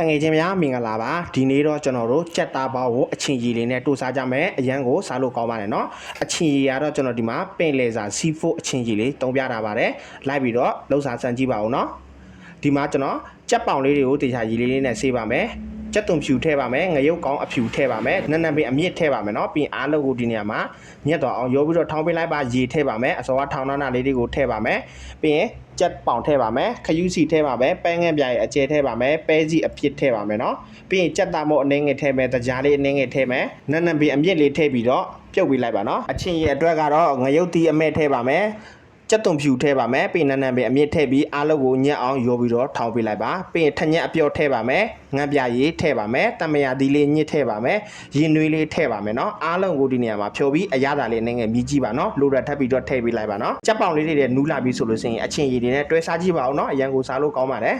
တငယ်ချင်းများမင်္ဂလာပါဒီနေ့တော့ကျွန်တော်တို့ကြက်သားပေါင်းကိုအချင်းကြီးလေးနဲ့တူစားကြမယ်အရန်ကိုစားလို့ကောင်းပါတယ်เนาะအချင်းကြီးကတော့ကျွန်တော်ဒီမှာပင်လေစာစီဖိုးအချင်းကြီးလေးတုံးပြတာပါတယ်လိုက်ပြီးတော့လှုပ်စားစမ်းကြည့်ပါဦးเนาะဒီမှာကျွန်တော်ကြက်ပေါင်လေးတွေကိုတေချာကြီးလေးလေးနဲ့ဆေးပါမယ် ကြက်သွန်ဖြူထည့်ပါမယ်ငရုတ်ကောင်းအဖြူထည့်ပါမယ်နက်နက်ပင်အမြင့်ထည့်ပါမယ်နော်ပြီးရင်အားလုံးကိုဒီနေရာမှာမြက်သွားအောင်ရောပြီးတော့ထောင်းပေးလိုက်ပါရေထည့်ပါမယ်အစောကထောင်းနာနာလေးတွေကိုထည့်ပါမယ်ပြီးရင်ကြက်ပေါင်ထည့်ပါမယ်ခယူးစီထည့်ပါမယ်ပဲငဲ့ပြားရဲ့အကျဲထည့်ပါမယ်ပဲစီအဖြစ်ထည့်ပါမယ်နော်ပြီးရင်ကြက်သားမို့အနေငယ်ထည့်မယ်တကြားလေးအနေငယ်ထည့်မယ်နက်နက်ပင်အမြင့်လေးထည့်ပြီးတော့ပြုတ်ပေးလိုက်ပါနော်အချင်းရဲ့အတွက်ကတော့ငရုတ်တီအမဲထည့်ပါမယ် ကြက်သွန်ဖြူထည့်ပါမယ်ပင်နန်းနန်းပင်အမြင့်ထည့်ပြီးအားလုံးကိုညက်အောင်ရောပြီးတော့ထောင်ပေးလိုက်ပါပင်ထညက်အပြော့ထည့်ပါမယ်ငန့်ပြရည်ထည့်ပါမယ်တမယာသီးလေးညစ်ထည့်ပါမယ်ရင်နွေးလေးထည့်ပါမယ်နော်အားလုံးကိုဒီနေရာမှာဖြိုပြီးအရသာလေးနည်းငယ်မြည်ကြည့်ပါနော်လိုရထပ်ပြီးတော့ထည့်ပေးလိုက်ပါနော်ကြက်ပေါင်လေးတွေနူးလာပြီးဆိုလို့ရှိရင်အချင်းရည်တွေနဲ့တွဲစားကြည့်ပါအောင်နော်အရန်ကိုစားလို့ကောင်းပါတယ်